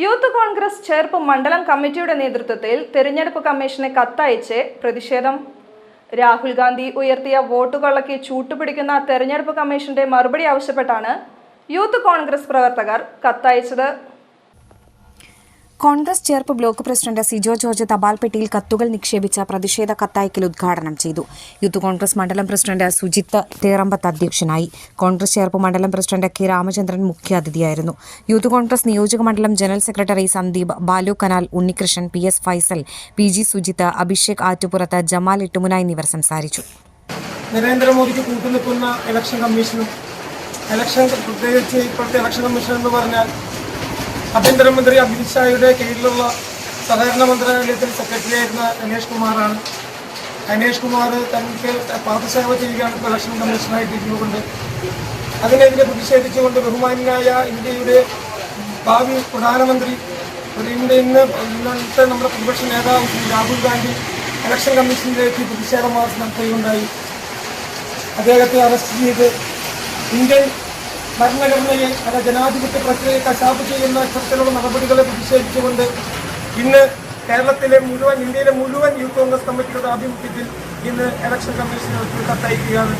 Youth Congress Cherpu മണ്ഡലം കമ്മിറ്റിയുടെ നേതൃത്വത്തിൽ തെരഞ്ഞെടുപ്പ് കമ്മീഷനെ കത്തയച്ച് പ്രതിഷേധം. രാഹുൽ ഗാന്ധി ഉയർത്തിയ വോട്ടുകൊള്ളയ്ക്ക് ചൂട്ടുപിടിക്കുന്ന തെരഞ്ഞെടുപ്പ് കമ്മീഷന്റെ മറുപടി ആവശ്യപ്പെട്ടാണ് യൂത്ത് കോൺഗ്രസ് പ്രവർത്തകർ കത്തയച്ചത്. കോൺഗ്രസ് ചേർപ്പ് ബ്ലോക്ക് പ്രസിഡന്റ് സിജോ ജോർജ് തപാൽപ്പെട്ടിയിൽ കത്തുകൾ നിക്ഷേപിച്ച പ്രതിഷേധ കത്തയക്കൽ ഉദ്ഘാടനം ചെയ്തു. യൂത്ത് കോൺഗ്രസ് മണ്ഡലം പ്രസിഡന്റ് സുജിത്ത് തേറമ്പത്ത് അധ്യക്ഷനായി. കോൺഗ്രസ് ചേർപ്പ് മണ്ഡലം പ്രസിഡന്റ് കെ രാമചന്ദ്രൻ മുഖ്യാതിഥിയായിരുന്നു. യൂത്ത് കോൺഗ്രസ് നിയോജക മണ്ഡലം general secretary Sandeep Balu Kanal Unnikrishnan P S Faisal P G Sujith Abhishek Attupurathu Jamal Ittumuna എന്നിവർ സംസാരിച്ചു. നരേന്ദ്രമോദിക്ക് കൂട്ടുനിൽക്കുന്ന ഇലക്ഷൻ കമ്മീഷനും ഇലക്ഷൻ പ്രത്യേകിച്ച് ഇപ്പോഴത്തെ ഇലക്ഷൻ കമ്മീഷൻ എന്ന് പറഞ്ഞാൽ ആഭ്യന്തരമന്ത്രി അമിത് ഷായുടെ കീഴിലുള്ള സഹകരണ മന്ത്രാലയത്തിൽ സെക്രട്ടറി ആയിരുന്ന രമേഷ് കുമാറാണ്. രമേഷ് കുമാർ തനിക്ക് പാദസേവ ചെയ്യുകയാണ് ഇപ്പോൾ ഇലക്ഷൻ കമ്മീഷനായിട്ട് അതിനെതിരെ പ്രതിഷേധിച്ചുകൊണ്ട് ബഹുമാനായ ഇന്ത്യയുടെ ഭാവി പ്രധാനമന്ത്രി ഇന്ത്യ ഇന്ന് ഇന്നത്തെ നമ്മുടെ പ്രതിപക്ഷ നേതാവ് ശ്രീ രാഹുൽ ഗാന്ധി ഇലക്ഷൻ കമ്മീഷനിലേക്ക് പ്രതിഷേധ മാർച്ച് നടത്തുകയുണ്ടായി. അദ്ദേഹത്തെ അറസ്റ്റ് ചെയ്ത് ഇന്ത്യൻ ഭരണഘടനയെ അല്ല ജനാധിപത്യ പ്രക്രിയയെ കശാപ്പ് ചെയ്യുന്ന ഇത്തരത്തിലുള്ള നടപടികളെ പ്രതിഷേധിച്ചുകൊണ്ട് ഇന്ന് കേരളത്തിലെ മുഴുവൻ ഇന്ത്യയിലെ മുഴുവൻ യൂത്ത് കോൺഗ്രസ് കമ്മിറ്റിയുടെ ആഭിമുഖ്യത്തിൽ ഇന്ന് ഇലക്ഷൻ കമ്മീഷന് കത്തയക്കുകയാണ്.